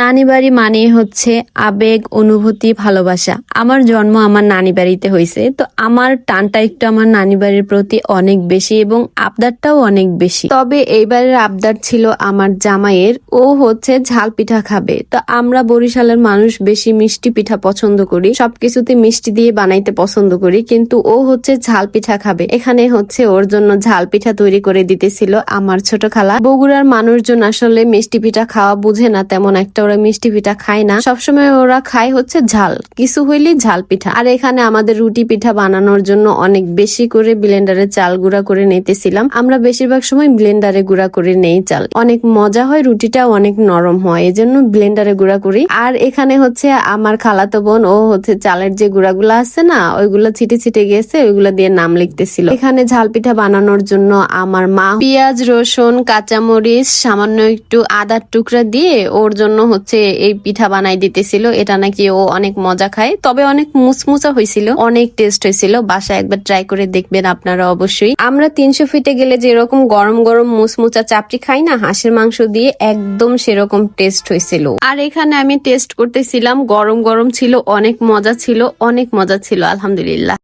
নানি বাড়ি মানে হচ্ছে আবেগ, অনুভূতি, ভালোবাসা। আমার জন্ম আমার নানি বাড়িতে হয়েছে তো আমার টানটা একটু আমার নানি বাড়ির প্রতি অনেক বেশি এবং আবদারটাও অনেক বেশি। তবে এইবারের আবদার ছিল আমার জামাইয়ের, ও হচ্ছে ঝাল পিঠা খাবে। তো আমরা বরিশালের মানুষ বেশি মিষ্টি পিঠা পছন্দ করি, সবকিছুতে মিষ্টি দিয়ে বানাইতে পছন্দ করি, কিন্তু ও হচ্ছে ঝাল পিঠা খাবে। এখানে হচ্ছে ওর জন্য ঝাল পিঠা তৈরি করে দিতেছিল আমার ছোট খালা বগুড়ার মানুষজন আসলে মিষ্টি পিঠা খাওয়া বুঝে না তেমন একটা ওরা মিষ্টি পিঠা খায় না। সবসময় ওরা খায় হচ্ছে ঝাল, কিছু হইলেই ঝাল পিঠা। আর এখানে আমাদের রুটি পিঠা বানানোর জন্য অনেক বেশি করে ব্লেন্ডারে চাল গুঁড়া করে নিতেছিলাম। আমরা বেশিরভাগ সময় ব্লেন্ডারে গুঁড়া করে নেই চাল। অনেক মজা হয় রুটিটা অনেক নরম হয় এই জন্য ব্লেন্ডারে গুঁড়া করি। আর এখানে হচ্ছে আমার খালাতো বোন, ও হচ্ছে চালের যে গুঁড়াগুলো আছে না, ওইগুলো ছিটে ছিটে গেছে, ওইগুলো দিয়ে নাম লিখতেছিল। এখানে ঝাল পিঠা বানানোর জন্য আমার মা পেঁয়াজ, রসুন, কাঁচামরিচ, সামান্য একটু আদার টুকরা দিয়ে ওর জন্য হচ্ছে এই পিঠা বানাই দিতেছিল। এটা নাকি ও অনেক মজা খায়। তবে অনেক মুচমুচা হয়েছিল। অনেক টেস্ট হয়েছিল। বাসায় একবার ট্রাই করে দেখবেন আপনারা অবশ্যই। আমরা তিনশো ফিটে গেলে যেরকম গরম গরম মুচমুচা চাপটি খাই না, হাঁসের মাংস দিয়ে একদম সেরকম টেস্ট হয়েছিল। আর এখানে আমি টেস্ট করতেছিলাম। গরম গরম ছিল, অনেক মজা ছিল, অনেক মজা ছিল, আলহামদুলিল্লাহ।